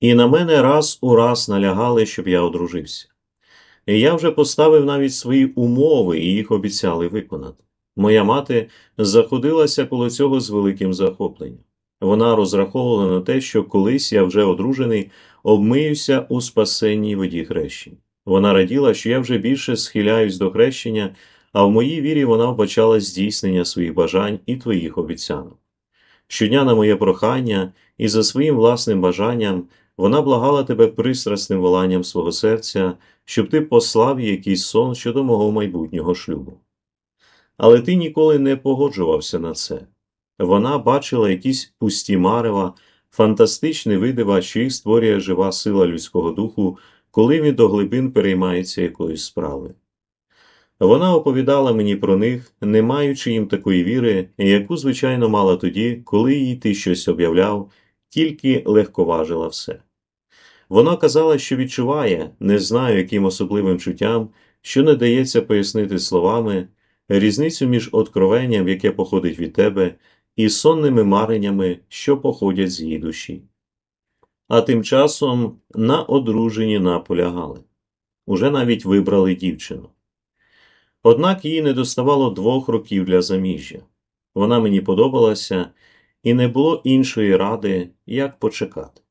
і на мене раз у раз налягали, щоб я одружився. І я вже поставив навіть свої умови і їх обіцяли виконати. Моя мати заходилася коло цього з великим захопленням. Вона розраховувала на те, що колись я вже одружений, обмиюся у спасенній воді хрещень. Вона раділа, що я вже більше схиляюсь до хрещення, а в моїй вірі вона вбачала здійснення своїх бажань і твоїх обіцянок. Щодня на моє прохання і за своїм власним бажанням вона благала тебе пристрасним воланням свого серця, щоб ти послав якийсь сон щодо мого майбутнього шлюбу. Але ти ніколи не погоджувався на це. Вона бачила якісь пусті марева, фантастичні видива, що їх створює жива сила людського духу, коли він до глибин переймається якоюсь справою. Вона оповідала мені про них, не маючи їм такої віри, яку, звичайно, мала тоді, коли їй ти щось об'являв, тільки легковажила все. Вона казала, що відчуває, не знаю, яким особливим чуттям, що не дається пояснити словами, різницю між откровенням, яке походить від тебе, і сонними мареннями, що походять з її душі. А тим часом на одруженні наполягали. Уже навіть вибрали дівчину. Однак їй не доставало двох років для заміжжя. Вона мені подобалася, і не було іншої ради, як почекати.